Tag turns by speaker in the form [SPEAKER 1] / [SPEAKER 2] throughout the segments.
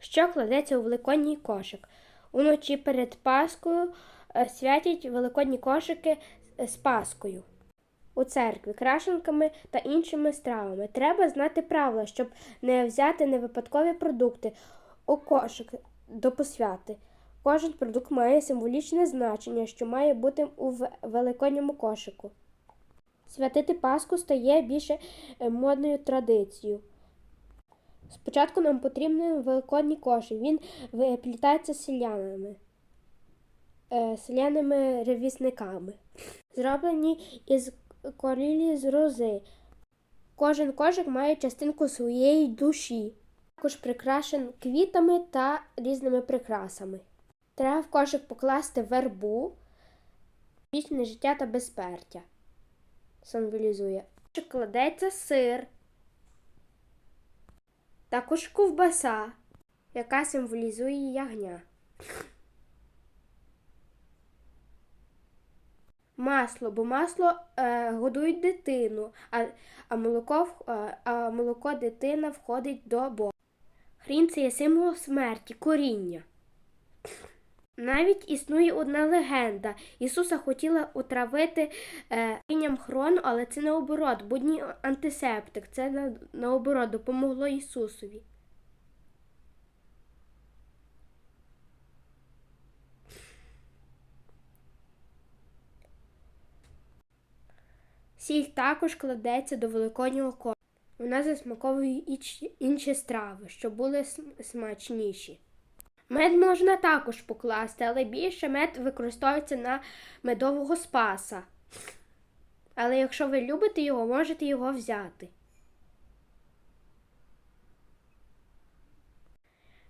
[SPEAKER 1] що кладеться у великодній кошик. Уночі перед Паскою е, святять великодні кошики з Паскою. У церкві крашенками та іншими стравами. Треба знати правила, щоб не взяти невипадкові продукти у кошик до посвяти. Кожен продукт має символічне значення, що має бути у великодньому кошику. Святити Пасху стає більше е, модною традицією. Спочатку нам потрібен великодній кошик. Він виплітається селянами, е, селяними ревісниками. Зроблені із корілі з рози. Кожен кошик має частинку своєї душі, також прикрашен квітами та різними прикрасами. Треба в кошик покласти вербу, вічне життя та безсмертя. Символізує. Кладеться сир, також ковбаса, яка символізує ягня. Масло, бо масло е, годують дитину, а, а, молоко, е, а молоко дитина входить до Бога. Хрін це є символ смерті, коріння. Навіть існує одна легенда. Ісуса хотіла отравити е, корінням хрону, але це наоборот, будній антисептик. Це на, наоборот допомогло Ісусові. Сіль також кладеться до великоднього кошика. Вона засмаковує інші страви, щоб були смачніші. Мед можна також покласти, але більше мед використовується на медового спаса. Але якщо ви любите його, можете його взяти.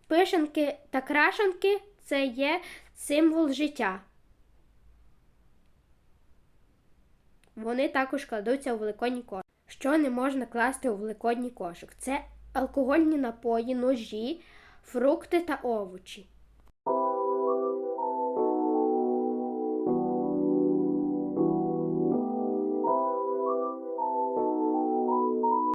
[SPEAKER 1] Пишенки та крашенки це є символ життя. Вони також кладуться у великодній кошик. Що не можна класти у великодній кошик? Це алкогольні напої, ножі, фрукти та овочі.